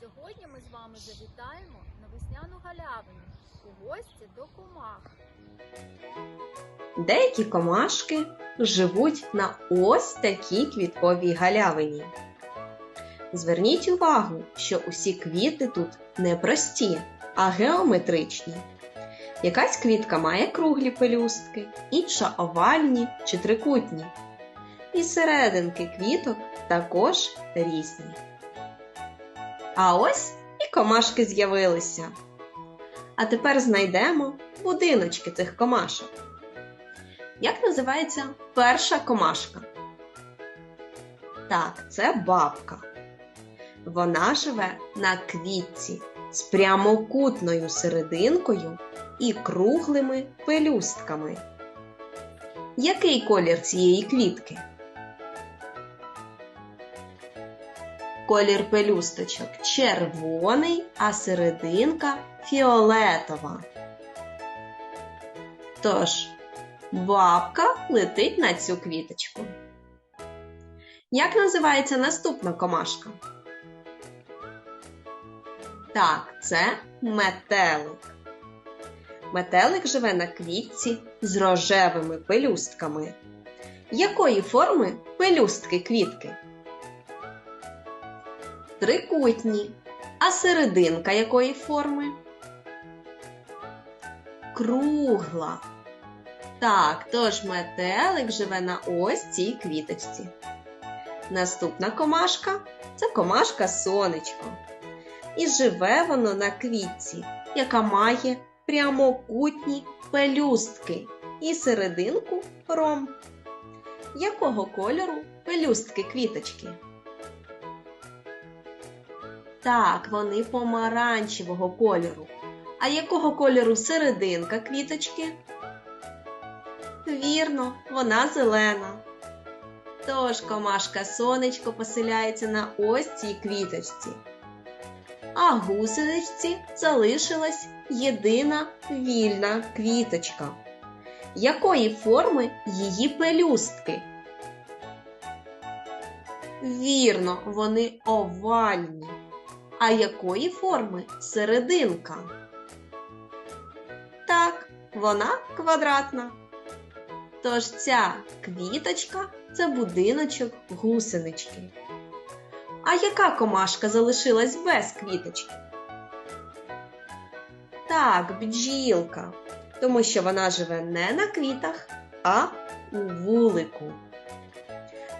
Сьогодні ми з вами завітаємо на весняну галявину у гості до комах. Деякі комашки живуть на ось такій квітковій галявині. Зверніть увагу, що усі квіти тут не прості, а геометричні. Якась квітка має круглі пелюстки, інша овальні чи трикутні. І серединки квіток також різні. А ось і комашки з'явилися. А тепер знайдемо будиночки цих комашок. Як називається перша комашка? Так, це бабка. Вона живе на квітці з прямокутною серединкою і круглими пелюстками. Який колір цієї квітки? Колір пелюсточок червоний, а серединка фіолетова. Тож, бабка летить на цю квіточку. Як називається наступна комашка? Так, це метелик. Метелик живе на квітці з рожевими пелюстками. Якої форми пелюстки квітки? Трикутні. А серединка якої форми? Кругла. Так, тож метелик живе на ось цій квіточці. Наступна комашка це комашка сонечко. І живе воно на квітці, яка має прямокутні пелюстки і серединку ромб. Якого кольору пелюстки квіточки? Так, вони помаранчевого кольору. А якого кольору серединка квіточки? Вірно, вона зелена. Тож комашка сонечко поселяється на ось цій квіточці. А гусеничці залишилась єдина вільна квіточка. Якої форми її пелюстки? Вірно, вони овальні. А якої форми серединка? Так, вона квадратна. Тож ця квіточка це будиночок гусенички. А яка комашка залишилась без квіточки? Так, бджілка, тому що вона живе не на квітах, а у вулику.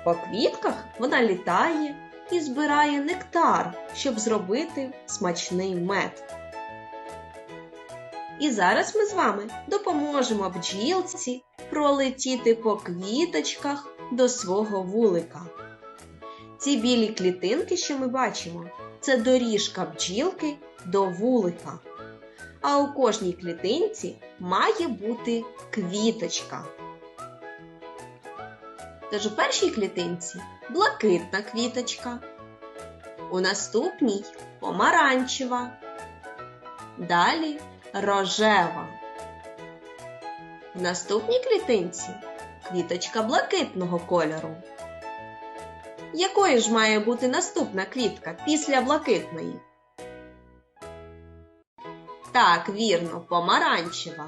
По квітках вона літає і збирає нектар, щоб зробити смачний мед. І зараз ми з вами допоможемо бджілці пролетіти по квіточках до свого вулика. Ці білі клітинки, що ми бачимо, це доріжка бджілки до вулика. А у кожній клітинці має бути квіточка. Тож у першій клітинці блакитна квіточка, у наступній помаранчева, далі рожева. В наступній клітинці квіточка блакитного кольору. Якою ж має бути наступна квітка після блакитної? Так, вірно, помаранчева.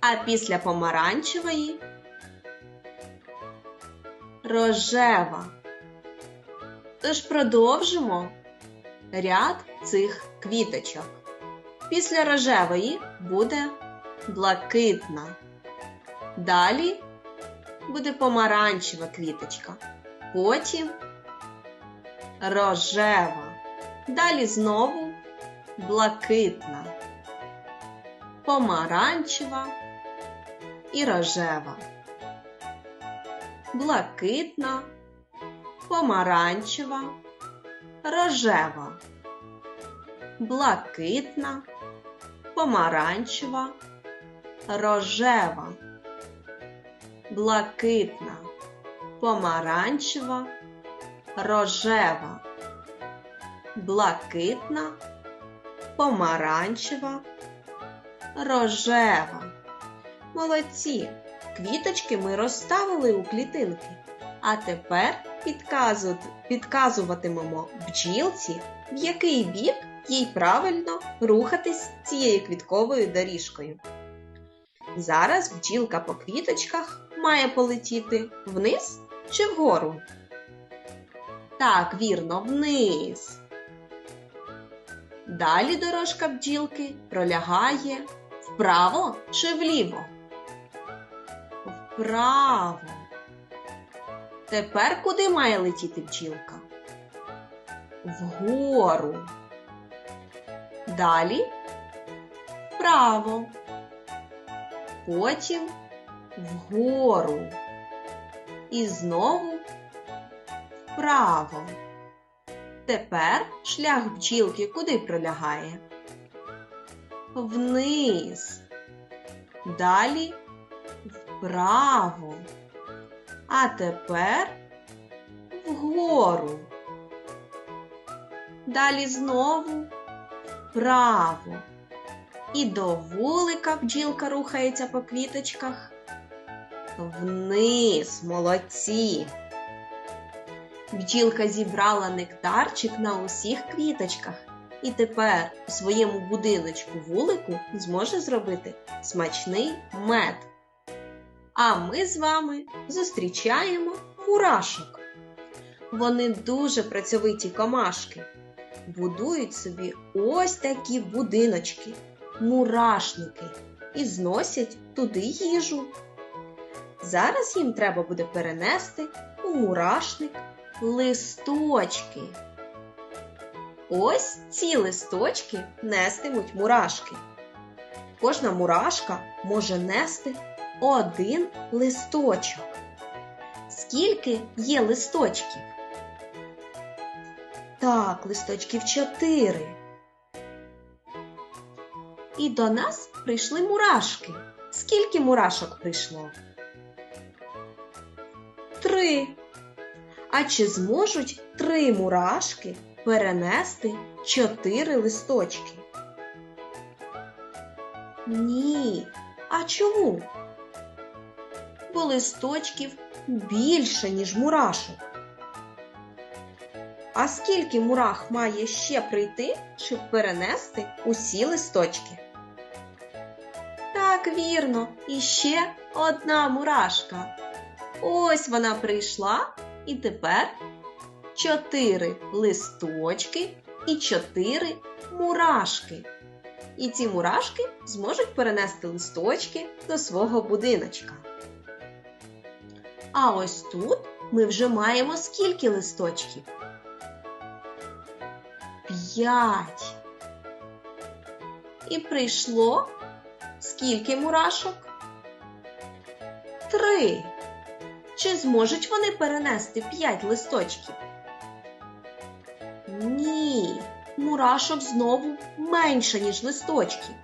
А після помаранчевої рожева. Тож продовжимо ряд цих квіточок. Після рожевої буде блакитна. Далі буде помаранчева квіточка. Потім рожева. Далі знову блакитна, помаранчева і рожева. Блакитна, помаранчева, рожева. Блакитна, помаранчева, рожева. Блакитна, помаранчева, рожева. Блакитна, помаранчева, рожева. Молодці! Квіточки ми розставили у клітинки. А тепер підказу- підказуватимемо бджілці, в який бік їй правильно рухатись цією квітковою доріжкою. Зараз бджілка по квіточках має полетіти вниз чи вгору? Так, вірно, вниз. Далі дорожка бджілки пролягає вправо чи вліво? Вправо. Тепер куди має летіти бджілка? Вгору. Далі вправо. Потім вгору. І знову вправо. Тепер шлях бджілки куди пролягає? Вниз. Далі вправо. А тепер вгору. Далі знову вправо. І до вулика бджілка рухається по квіточках. Вниз, молодці. Бджілка зібрала нектарчик на усіх квіточках і тепер у своєму будиночку вулику зможе зробити смачний мед. А ми з вами зустрічаємо мурашок. Вони дуже працьовиті комашки. Будують собі ось такі будиночки, мурашники, і зносять туди їжу. Зараз їм треба буде перенести у мурашник листочки. Ось ці листочки нестимуть мурашки. Кожна мурашка може нести один листочок. Скільки є листочків? Так, листочків чотири. І до нас прийшли мурашки. Скільки мурашок прийшло? Три. А чи зможуть три мурашки перенести чотири листочки? Ні. А чому? Бо листочків більше, ніж мурашок. А скільки мурах має ще прийти, щоб перенести усі листочки? Так, вірно, і ще одна мурашка. Ось вона прийшла, і тепер чотири листочки і чотири мурашки. І ці мурашки зможуть перенести листочки до свого будиночка. А ось тут ми вже маємо скільки листочків? П'ять. І прийшло скільки мурашок? Три. Чи зможуть вони перенести п'ять листочків? Ні, мурашок знову менше, ніж листочків.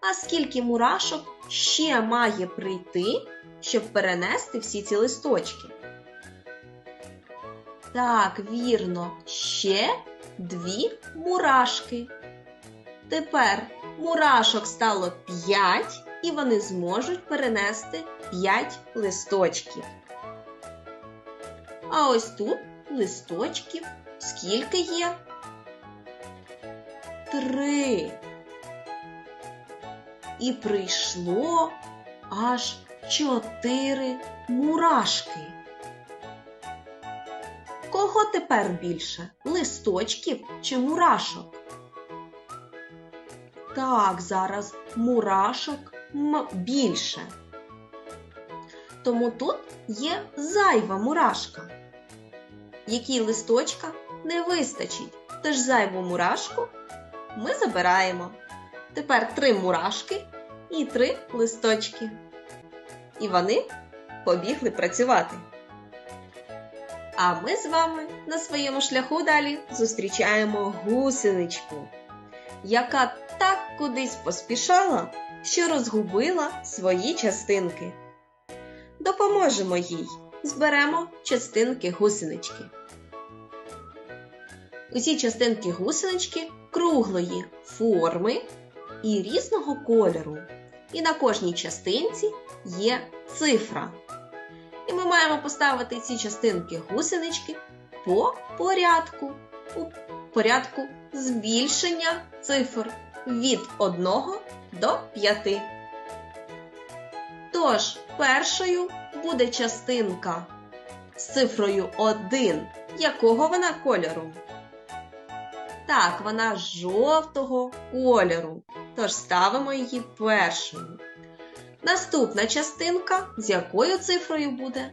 А скільки мурашок ще має прийти, щоб перенести всі ці листочки? Так, вірно, ще дві мурашки. Тепер мурашок стало п'ять, і вони зможуть перенести п'ять листочків. А ось тут листочків скільки є? Три. І прийшло аж чотири мурашки. Кого тепер більше? Листочків чи мурашок? Так, зараз мурашок більше. Тому тут є зайва мурашка, якій листочка не вистачить. Тож зайву мурашку ми забираємо. Тепер три мурашки і три листочки. І вони побігли працювати. А ми з вами на своєму шляху далі зустрічаємо гусеничку, яка так кудись поспішала, що розгубила свої частинки. Допоможемо їй, зберемо частинки гусенички. Усі частинки гусенички круглої форми і різного кольору. І на кожній частинці є цифра. І ми маємо поставити ці частинки гусенички по порядку. У порядку збільшення цифр від 1 до 5. Тож, першою буде частинка з цифрою 1. Якого вона кольору? Так, вона жовтого кольору. Тож ставимо її першою. Наступна частинка з якою цифрою буде?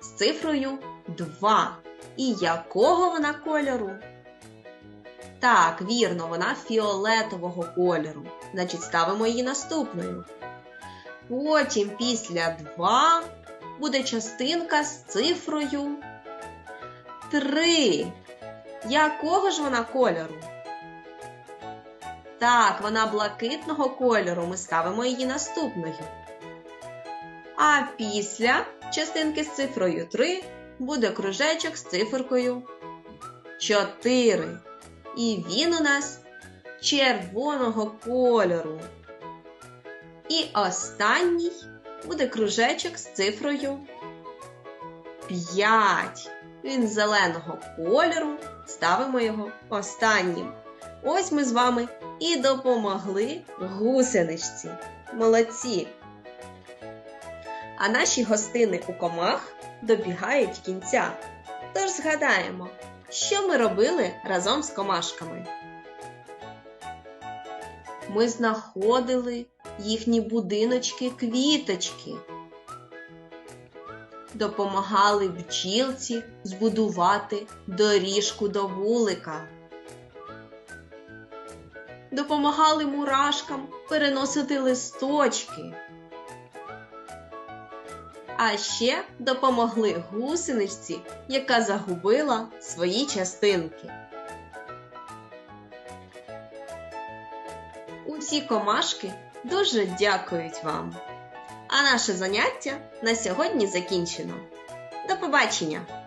З цифрою 2. І якого вона кольору? Так, вірно, вона фіолетового кольору. Значить, ставимо її наступною. Потім після 2 буде частинка з цифрою 3. Якого ж вона кольору? Так, вона блакитного кольору. Ми ставимо її наступною. А після частинки з цифрою 3 буде кружечок з циферкою 4. І він у нас червоного кольору. І останній буде кружечок з цифрою 5. Він зеленого кольору. Ставимо його останнім. Ось ми з вами і допомогли гусеничці. Молодці! А наші гостини у комах добігають кінця. Тож згадаємо, що ми робили разом з комашками. Ми знаходили їхні будиночки квіточки, допомагали бджілці збудувати доріжку до вулика, допомагали мурашкам переносити листочки. А ще допомогли гусеничці, яка загубила свої частинки. Усі комашки дуже дякують вам. А наше заняття на сьогодні закінчено. До побачення!